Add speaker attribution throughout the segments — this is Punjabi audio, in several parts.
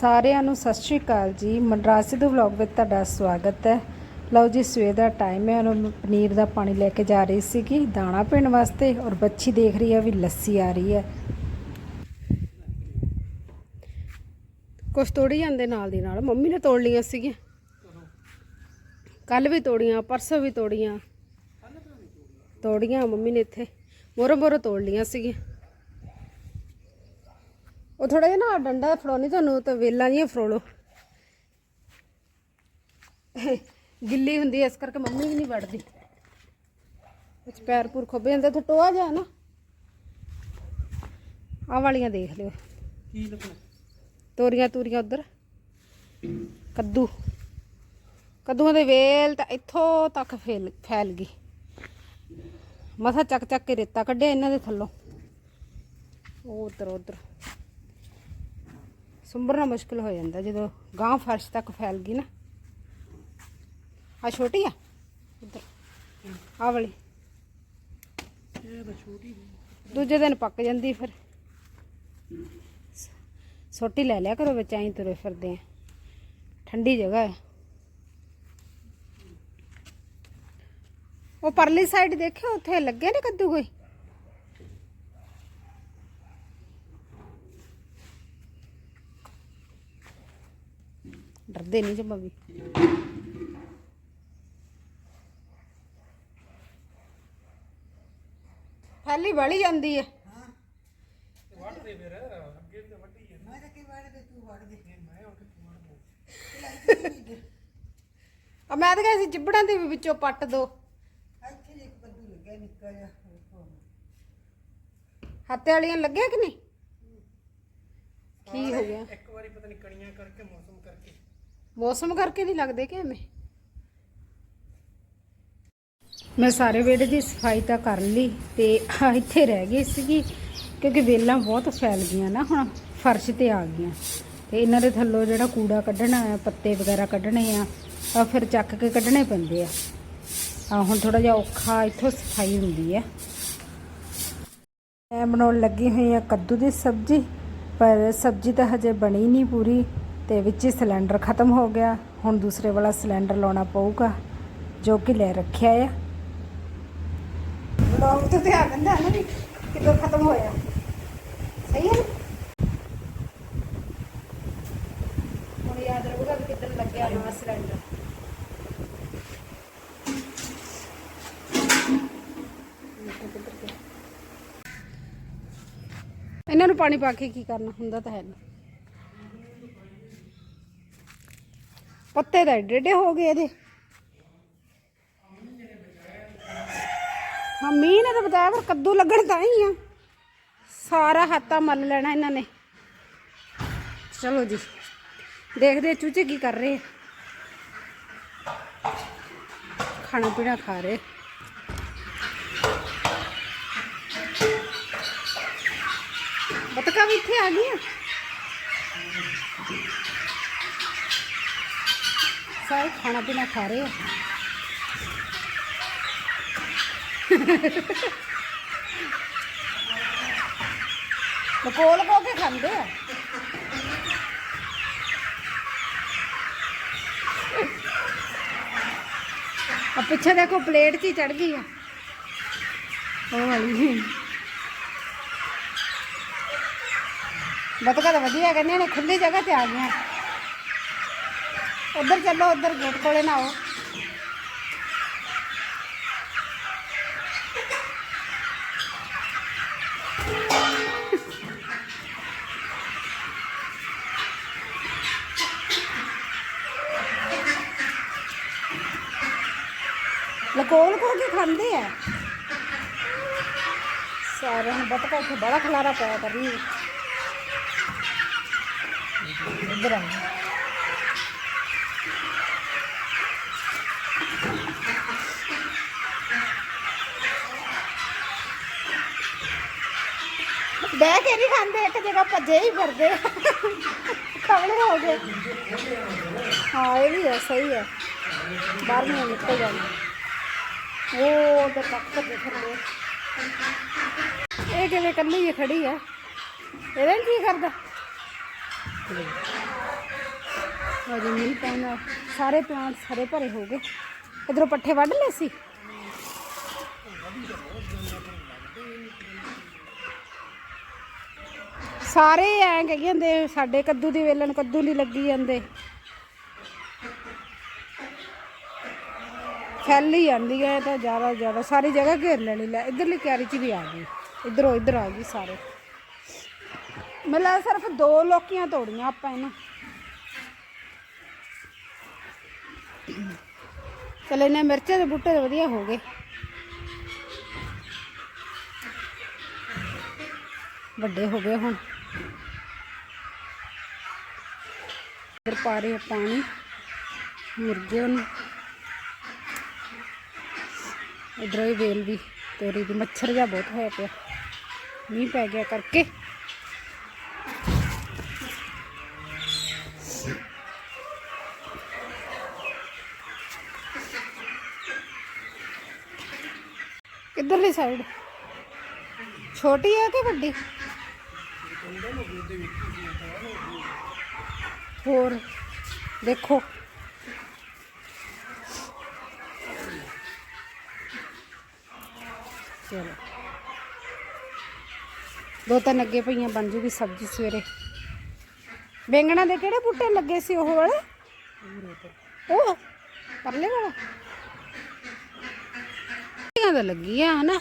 Speaker 1: ਸਾਰਿਆਂ ਨੂੰ ਸਤਿ ਸ਼੍ਰੀ ਅਕਾਲ ਜੀ। ਮਨਰਾਜ ਸਿੱਧੂ ਵਲੌਗ ਵਿੱਚ ਤੁਹਾਡਾ ਸਵਾਗਤ ਹੈ। ਲਓ ਜੀ, ਸਵੇਰ ਦਾ ਟਾਈਮ ਹੈ, ਉਹਨੂੰ ਪਨੀਰ ਦਾ ਪਾਣੀ ਲੈ ਕੇ ਜਾ ਰਹੀ ਸੀਗੀ। ਦਾਣਾ ਪੀਣ ਵਾਸਤੇ ਔਰ ਬੱਚੀ ਦੇਖ ਰਹੀ ਹੈ ਵੀ ਲੱਸੀ ਆ ਰਹੀ ਹੈ। ਕੁਛ ਤੋੜੀ ਜਾਂਦੇ ਨਾਲ ਦੀ ਨਾਲ। ਮੰਮੀ ਨੇ ਤੋੜ ਲਈਆਂ ਸੀਗੀਆਂ। ਕੱਲ ਵੀ ਤੋੜੀਆਂ, ਪਰਸੋਂ ਵੀ ਤੋੜੀਆਂ। ਤੋੜੀਆਂ, ਮੰਮੀ ਨੇ ਇੱਥੇ। ਮੋਰੋ ਮੋਰੋ ਤੋੜ ਲਈਆਂ ਸੀਗੀਆਂ। ਉਹ ਥੋੜਾ ਜਿਹਾ ਨਾ ਡੰਡਾ ਫੜਾਉਣੀ ਤੁਹਾਨੂੰ ਤਾਂ ਵੇਲਾਂ ਜੀਆਂ ਫਰੋਲੋ ਗਿੱਲੀ ਹੁੰਦੀ ਐ ਇਸ ਕਰਕੇ ਮੰਮੀ ਵੀ ਨਹੀਂ ਵੜਦੀ। ਵਿੱਚ ਪੈਰ ਪੂਰ ਖੁੱਬ ਜਾਂਦੇ ਤੇ ਟੋਆ ਜਾ ਨਾ। ਆਹ ਵਾਲੀਆਂ ਦੇਖ ਲਿਓ।
Speaker 2: ਕੀ ਲੱਗਣਾ
Speaker 1: ਤੋਰੀਆਂ ਤੂਰੀਆਂ ਉਧਰ। ਕੱਦੂ। ਕੱਦੂਆਂ ਦੇ ਵੇਲ ਤਾਂ ਇੱਥੋਂ ਤੱਕ ਫੈਲ ਫੈਲ ਗਈ। ਮਸਾ ਚੱਕ ਚੱਕ ਕੇ ਰੇਤਾ ਕੱਢਿਆ ਇਹਨਾਂ ਦੇ ਥੱਲੋਂ। ਉਧਰ ਉਧਰ। ਸੁੰਬਰਨਾ ਮੁਸ਼ਕਲ ਹੋ ਜਾਂਦਾ ਜਦੋਂ ਗਾਂ ਫਰਸ਼ ਤੱਕ ਫੈਲ ਗਈ ਨਾ। ਆ ਛੋਟੀ ਆ? ਉਧਰ ਆ ਵਾਲੀ। ਦੂਜੇ ਦਿਨ ਪੱਕ ਜਾਂਦੀ ਫਿਰ। ਸੋਟੀ ਲੈ ਲਿਆ ਕਰੋ ਵਿੱਚ, ਐਂ ਤੁਰੇ ਫਿਰਦੇ ਆ। ਠੰਡੀ ਜਗ੍ਹਾ ਹੈ ਉਹ ਪਰਲੀ ਸਾਈਡ ਦੇਖਿਓ, ਉੱਥੇ ਲੱਗੇ ਨੇ ਕੱਦੂ ਕੋਈ? ਡਰਦੇ ਨਹੀਂ ਜਮਾ ਵੀ। ਫੈਲੀ ਵੜੀ ਜਾਂਦੀ ਹੈ
Speaker 2: ਵੱਢਦੇ ਫਿਰ ਅੱਗੇ ਵੀ ਵੱਢੀ ਹੈ ਮੈਂ ਤਾਂ ਕੀ ਵੱਢਦੇ ਤੂੰ ਵੱਢਦੇ ਮੈਂ ਹੁਣ ਕਿੱਥੋਂ ਵੱਢਦਾ
Speaker 1: ਆ ਮੈਂ ਤਾਂ ਕਿਹਾ ਸੀ ਚਿੱਬੜਾਂ ਦੇ ਵੀ ਵਿੱਚੋਂ ਪੱਟ ਦੋ।
Speaker 2: ਇੱਥੇ ਇੱਕ ਕੱਦੂ ਲੱਗਿਆ ਨਿੱਕਾ ਜਿਹਾ
Speaker 1: ਹੱਤੇ ਵਾਲੀਆਂ ਲੱਗਿਆ ਕਿ ਨਹੀਂ? ਕੀ ਹੋ ਗਿਆ?
Speaker 2: ਇੱਕ ਵਾਰੀ ਪਤਾ ਨਹੀਂ ਕਣੀਆਂ ਕਰਕੇ ਮੌਸਮ ਕਰਕੇ
Speaker 1: ਮੌਸਮ ਕਰਕੇ ਨਹੀਂ ਲੱਗਦੇ ਕਿ ਐਵੇਂ? ਮੈਂ ਸਾਰੇ ਵਿਹੜੇ ਦੀ ਸਫ਼ਾਈ ਤਾਂ ਕਰ ਲਈ ਤੇ ਇੱਥੇ ਰਹਿ ਗਈ ਸੀਗੀ, ਕਿਉਂਕਿ ਵੇਲਾਂ ਬਹੁਤ ਫੈਲ ਗਈਆਂ ਨਾ ਹੁਣ, ਫਰਸ਼ ਤੇ ਆ ਗਈਆਂ। ਤੇ ਇਹਨਾਂ ਦੇ ਥੱਲੋਂ ਜਿਹੜਾ ਕੂੜਾ ਕੱਢਣਾ ਆ, ਪੱਤੇ ਵਗੈਰਾ ਕੱਢਣੇ ਆ ਆ ਫਿਰ ਚੱਕ ਕੇ ਕੱਢਣੇ ਪੈਂਦੇ ਆ। ਆ ਹੁਣ ਥੋੜਾ ਜਿਹਾ ਔਖਾ ਇੱਥੋਂ ਸਫ਼ਾਈ ਹੁੰਦੀ ਆ। ਮੈਂ ਬਣਾਉਣ ਲੱਗੀ ਹੋਈ ਆ ਕੱਦੂ ਦੀ ਸਬਜ਼ੀ, ਪਰ ਸਬਜ਼ੀ ਤਾਂ ਹਜੇ ਬਣੀ ਨਹੀਂ ਪੂਰੀ। ਤੇ ਵਿੱਚ ਹੀ ਸਿਲੰਡਰ ਖਤਮ ਹੋ ਗਿਆ। ਹੁਣ ਦੂਸਰੇ ਵਾਲਾ ਸਿਲੰਡਰ ਲਾਉਣਾ ਪਊਗਾ ਜੋ ਕਿ ਲੈ ਰੱਖਿਆ ਆ। ਲੋਕ ਤੇ ਧਿਆਨ ਦਿੰਦਾ ਨਾ ਵੀ ਕਿਦੋਂ ਖਤਮ ਹੋਇਆ। ਸਹੀ ਹੈ ਨਾ? ਹੁਣ ਯਾਦ ਰਹੂਗਾ ਵੀ ਕਿੱਦਣ ਲੱਗਿਆ ਨਵਾਂ ਸਿਲੰਡਰ। ਇਹਨਾਂ ਨੂੰ ਪਾਣੀ ਪਾ ਕੇ ਕੀ ਕਰਨਾ ਹੁੰਦਾ ਤਾਂ ਹੈ ਨਹੀਂ ਪੱਤੇ ਤਾਂ ਏਡੇ ਏਡੇ ਹੋ ਗਏ ਇਹਦੇ। ਹਾਂ, ਮੀਂਹ ਨੇ ਤਾਂ ਬਤਾਇਆ, ਪਰ ਕੱਦੂ ਲੱਗਣ ਤਾਂ ਹੀ ਆ। ਸਾਰਾ ਹੱਤਾ ਮੱਲ ਲੈਣਾ ਇਹਨਾਂ ਨੇ। ਚਲੋ ਜੀ, ਦੇਖਦੇ ਚੂਚੇ ਕੀ ਕਰ ਰਹੇ ਆ। ਖਾਣਾ ਪੀਣਾ ਖਾ ਰਹੇ ਬਤਕਾਂ ਵੀ ਇੱਥੇ ਆ ਗਈਆਂ? ਸਾਰੇ ਖਾਣਾ ਪੀਣਾ ਖਾ ਰਹੇ ਆ ਲਕੋ ਲਕੋ ਕੇ ਖਾਂਦੇ ਆ ਆ ਪਿੱਛੇ ਦੇਖੋ ਪਲੇਟ 'ਚ ਹੀ ਚੜ ਗਈ ਆ ਉਹ ਵਾਲੀ ਬਤਕਾ ਤਾਂ ਵਧੀਆ ਕਹਿੰਦੇ ਨੇ ਖੁੱਲੀ ਜਗ੍ਹਾ ਤੇ ਆ ਗਈਆਂ ਉਧਰ ਚੱਲੋ, ਉਧਰ ਗੇਟ ਕੋਲੇ ਨਾ ਆਓ ਲਕੋ ਲਕੋ ਕੇ ਖਾਂਦੇ ਆ। ਸਾਰਿਆਂ ਨੂੰ ਬਤਕਾ ਇੱਥੇ ਬੜਾ ਖਲਾਰਾ ਪਾਇਆ ਕਰਨੀ ਇੱਧਰ ਆ। ਬਹਿ ਕੇ ਨਹੀਂ ਖਾਂਦੇ, ਇੱਕ ਜਗ੍ਹਾ ਭੱਜੇ ਹੀ ਫਿਰਦੇ। ਕਵਲੇ ਹੋ ਗਏ। ਹਾਂ, ਇਹ ਵੀ ਹੈ, ਸਹੀ ਹੈ। ਬਾਹਰ ਨੂੰ ਨਿਕਲ ਜਾਂਦੇ ਉਹ ਤੇ ਤੱਕ ਭੱਜੇ ਫਿਰਦੇ ਇਹ ਕਿਵੇਂ ਕੱਲੀ ਹੀ ਖੜੀ ਹੈ? ਇਹਦੇ ਕੀ ਕਰਦਾ। ਅਜੇ ਮੀਂਹ ਪੈਣਾ ਸਾਰੇ ਪਲਾਂਟ ਸਾਰੇ ਭਰੇ ਹੋ ਗਏ। ਇਧਰੋਂ ਪੱਠੇ ਵੱਢ ਲਏ ਸੀ? ਸਾਰੇ ਐਂ ਕਹੀ ਜਾਂਦੇ ਸਾਡੇ ਕੱਦੂ ਦੀ ਵੇਲਣ ਕੱਦੂ ਨਹੀਂ ਲੱਗੀ ਜਾਂਦੇ। ਫੈਲੀ ਜਾਂਦੀ ਹੈ ਤਾਂ ਜ਼ਿਆਦਾ ਜ਼ਿਆਦਾ ਸਾਰੀ ਜਗ੍ਹਾ ਘੇਰ ਲੈਣੀ ਲੈ, ਇਧਰਲੀ ਕਿਆਰੀ ਚ ਵੀ ਆ ਗਈ, ਇਧਰੋਂ ਇਧਰ ਆ ਗਈ ਸਾਰੇ। ਮਤਲਬ ਸਿਰਫ ਦੋ ਲੋਕੀਆਂ ਤੋੜੀਆਂ ਆਪਾਂ ਇਹਨਾਂ। ਚਲ ਇਹਨੇ ਮਿਰਚਾਂ ਦੇ ਬੂਟੇ ਵਧੀਆ ਹੋ ਗਏ। ਵੱਡੇ ਹੋ ਗਏ ਹੁਣ। ਇਧਰ ਪਾ ਰਹੇ ਆ ਪਾਣੀ ਮੁਰਗਿਆਂ ਨੂੰ ਇਧਰ ਹੀ ਵੇਲ ਵੀ ਤੋਰੀ ਦੀ ਮੱਛਰ ਜਿਹਾ ਬਹੁਤ ਹੋਇਆ ਪਿਆ ਮੀਂਹ ਪੈ ਗਿਆ ਕਰਕੇ ਕਿੱਧਰਲੀ ਸਾਈਡ ਛੋਟੀ ਹੈ ਕਿ ਵੱਡੀ ਹੋਰ ਦੇਖੋ ਚਲੋ ਦੋ ਤਿੰਨ ਅੱਗੇ ਪਈਆਂ ਬਣ ਜੂਗੀ ਸਬਜ਼ੀ ਸਵੇਰੇ ਬੈਂਗਣਾ ਦੇ ਕਿਹੜੇ ਬੂਟੇ ਲੱਗੇ ਸੀ ਉਹ ਵਾਲੇ ਉਹ ਪਰਲੇ ਵਾਲਾ ਇਹ ਤਾਂ ਲੱਗੀ ਆ ਹਨਾ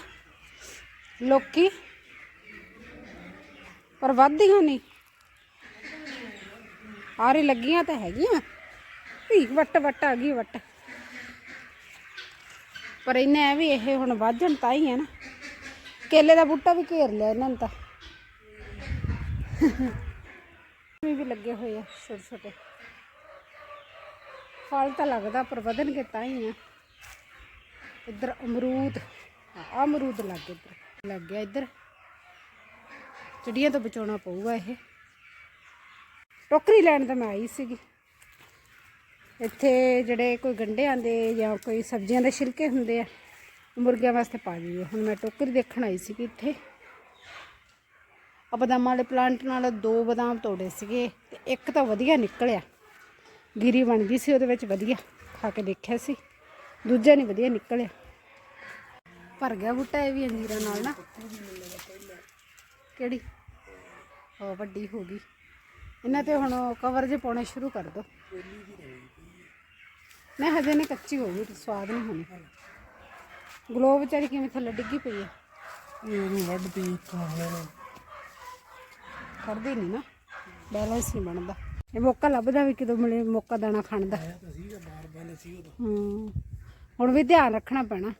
Speaker 1: ਲੋਕੀ ਪਰ ਵੱਧਦੀਆਂ ਨਹੀਂ। ਆਰੇ ਲੱਗੀਆਂ ਤਾਂ ਹੈਗੀਆਂ। ਵੀ ਵੱਟ ਵੱਟ ਆ ਗਈ, ਵੱਟ। ਪਰ ਇਹਨੇ ਐ ਵੀ ਇਹ ਹੁਣ ਵਾਜਣ ਤਾਂ ਹੀ ਹੈ ਨਾ। ਕੇਲੇ ਦਾ ਬੂਟਾ ਵੀ ਘੇਰ ਲਿਆ ਇਹਨਾਂ ਨੇ ਤਾਂ। ਵੀ ਲੱਗੇ ਹੋਏ ਆ ਛੋਟੇ ਛੋਟੇ। ਫਲ ਤਾਂ ਲੱਗਦਾ ਪਰ ਵਧਣਗੇ ਤਾਂ ਹੀ ਆ। ਇੱਧਰ ਅਮਰੂਦ ਆ ਅਮਰੂਦ ਲੱਗ ਗਿਆ ਇੱਧਰ। ਲੱਗ ਗਿਆ ਇੱਧਰ। ਚਿੜੀਆਂ ਤੋਂ ਬਚਾਉਣਾ ਪਊਗਾ ਇਹ। ਟੋਕਰੀ ਲੈਣ ਤਾਂ ਮੈਂ ਆਈ ਸੀਗੀ। ਇੱਥੇ ਜਿਹੜੇ ਕੋਈ ਗੰਢੇ ਆਂਦੇ ਜਾਂ ਕੋਈ ਸਬਜ਼ੀਆਂ ਦੇ ਛਿਲਕੇ ਹੁੰਦੇ ਆ, ਉਹ ਮੁਰਗਿਆਂ ਵਾਸਤੇ ਪਾ ਲਈਏ ਹੁਣ ਮੈਂ ਟੋਕਰੀ ਦੇਖਣ ਆਈ ਸੀਗੀ ਇੱਥੇ। ਆ ਬਦਾਮਾਂ ਵਾਲੇ ਪਲਾਂਟ ਨਾਲ ਦੋ ਬਦਾਮ ਤੋੜੇ ਸੀਗੇ ਤੇ ਇੱਕ ਤਾਂ ਵਧੀਆ ਨਿਕਲਿਆ। ਗਿਰੀ ਬਣ ਗਈ ਸੀ, ਉਹਦੇ ਵਿੱਚ ਵਧੀਆ ਖਾ ਕੇ ਦੇਖਿਆ ਸੀ। ਦੂਜਾ ਨਹੀਂ ਵਧੀਆ ਨਿਕਲਿਆ। ਭਰ ਗਿਆ ਬੂਟਾ ਇਹ ਵੀ ਅੰਜੀਰਾਂ ਨਾਲ ਨਾ। ਕਿਹੜੀ? ਉਹ ਵੱਡੀ ਹੋ ਗਈ। ਇਹਨਾਂ ਤੇ ਹੁਣ ਕਵਰ ਜੇ ਪਾਉਣੇ ਸ਼ੁਰੂ ਕਰ ਦੋ। ਨਹੀਂ ਹਜੇ ਨੇ ਕੱਚੀ ਹੋ ਗਈ ਸਵਾਦ ਨਹੀਂ ਹੋਣੀ। ਗਲੋਬ ਵਿਚਾਰੀ ਕਿਵੇਂ ਥੱਲੇ ਡਿੱਗੀ ਪਈ ਹੈ
Speaker 2: ਇਹਨੂੰ ਵੱਢਤੀ ਖਾਣੇ ਨੂੰ
Speaker 1: ਖੜਦੀ ਨਹੀਂ ਨਾ ਬੈਲੈਂਸ ਨਹੀਂ ਬਣਦਾ। ਇਹ ਮੌਕਾ ਲੱਭਦਾ ਵੀ ਕਿਦੋਂ ਮਿਲੇ ਮੌਕਾ ਦਾਣਾ ਖਾਣ ਦਾ। ਹੂੰ ਹੁਣ ਵੀ ਧਿਆਨ ਰੱਖਣਾ ਪੈਣਾ।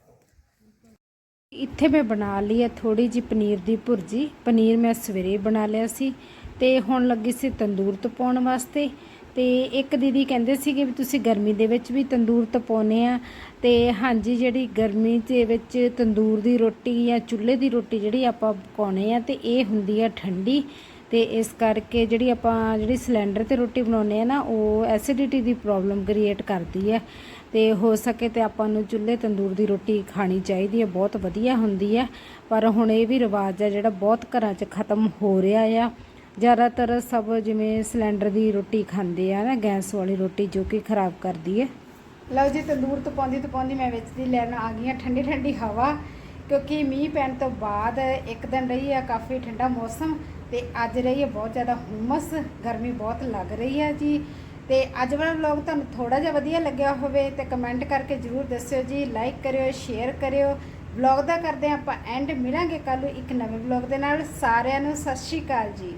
Speaker 1: ਇੱਥੇ ਮੈਂ ਬਣਾ ਲਈ ਹੈ ਥੋੜੀ ਜੀ ਪਨੀਰ ਦੀ ਭੁਰਜੀ। ਪਨੀਰ ਮੈਂ ਸਵੇਰੇ ਬਣਾ ਲਿਆ ਸੀ ਤੇ ਹੁਣ ਲੱਗੀ ਸੀ ਤੰਦੂਰ ਤਪਾਉਣ ਵਾਸਤੇ। ਤੇ ਇੱਕ ਦੀਦੀ ਕਹਿੰਦੇ ਸੀਗੇ ਵੀ ਤੁਸੀਂ ਗਰਮੀ ਦੇ ਵਿੱਚ ਵੀ ਤੰਦੂਰ ਤਪਾਉਨੇ ਆ। ਤੇ ਹਾਂਜੀ, ਜਿਹੜੀ ਗਰਮੀ ਦੇ ਵਿੱਚ ਤੰਦੂਰ ਦੀ ਰੋਟੀ ਜਾਂ ਚੁੱਲ੍ਹੇ ਦੀ ਰੋਟੀ ਜਿਹੜੀ ਆਪਾਂ ਪਕਾਉਨੇ ਆ ਤੇ ਇਹ ਹੁੰਦੀ ਆ ਠੰਡੀ। ਤੇ ਇਸ ਕਰਕੇ ਜਿਹੜੀ ਆਪਾਂ ਜਿਹੜੀ ਸਿਲੰਡਰ ਤੇ ਰੋਟੀ ਬਣਾਉਨੇ ਆ ਨਾ, ਉਹ ਐਸਿਡਿਟੀ ਦੀ ਪ੍ਰੋਬਲਮ ਕ੍ਰੀਏਟ ਕਰਦੀ ਹੈ ਤੇ ਹੋ ਸਕੇ ਤੇ ਆਪਾਂ ਨੂੰ ਚੁੱਲ੍ਹੇ ਤੰਦੂਰ ਦੀ ਰੋਟੀ ਖਾਣੀ ਚਾਹੀਦੀ ਹੈ, ਬਹੁਤ ਵਧੀਆ ਹੁੰਦੀ ਹੈ। ਪਰ ਹੁਣ ਇਹ ਵੀ ਰਿਵਾਜ ਆ ਜਿਹੜਾ ਬਹੁਤ ਘਰਾਂ 'ਚ ਖਤਮ ਹੋ ਰਿਹਾ ਆ। ਜ਼ਿਆਦਾਤਰ ਸਭ ਜਿਵੇਂ ਸਿਲੰਡਰ ਦੀ ਰੋਟੀ ਖਾਂਦੇ ਆ ਨਾ, ਗੈਸ ਵਾਲੀ ਰੋਟੀ ਜੋ ਕਿ ਖਰਾਬ ਕਰਦੀ ਹੈ। ਲਓ ਜੀ, ਤੰਦੂਰ ਤੋਂ ਪਾਉਂਦੀ ਤੋਂ ਪਾਉਂਦੀ ਮੈਂ ਵਿੱਚ ਦੀ ਲੈਣ ਆ ਗਈ ਹਾਂ ਠੰਡੀ ਠੰਡੀ ਹਵਾ। ਕਿਉਂਕਿ ਮੀਂਹ ਪੈਣ ਤੋਂ ਬਾਅਦ ਇੱਕ ਦਿਨ ਰਹੀ ਆ ਕਾਫੀ ਠੰਡਾ ਮੌਸਮ ਤੇ ਅੱਜ ਰਹੀ ਹੈ ਬਹੁਤ ਜ਼ਿਆਦਾ ਹੁਮਸ, ਗਰਮੀ ਬਹੁਤ ਲੱਗ ਰਹੀ ਹੈ ਜੀ। ਤੇ ਅੱਜ ਵਾਲਾ ਵਲੌਗ ਤੁਹਾਨੂੰ ਥੋੜਾ ਜਿਹਾ ਵਧੀਆ ਲੱਗਿਆ ਹੋਵੇ ਤੇ ਕਮੈਂਟ ਕਰਕੇ ਜਰੂਰ ਦੱਸਿਓ ਜੀ ਲਾਈਕ ਕਰਿਓ ਸ਼ੇਅਰ ਕਰਿਓ। ਵਲੌਗ ਦਾ ਕਰਦੇ ਹਾਂ ਆਪਾਂ ਐਂਡ ਮਿਲਾਂਗੇ ਕੱਲ ਨੂੰ ਇੱਕ ਨਵੇਂ ਵਲੌਗ ਦੇ ਨਾਲ। ਸਾਰਿਆਂ ਨੂੰ ਸਤਿ ਸ਼੍ਰੀ ਅਕਾਲ ਜੀ।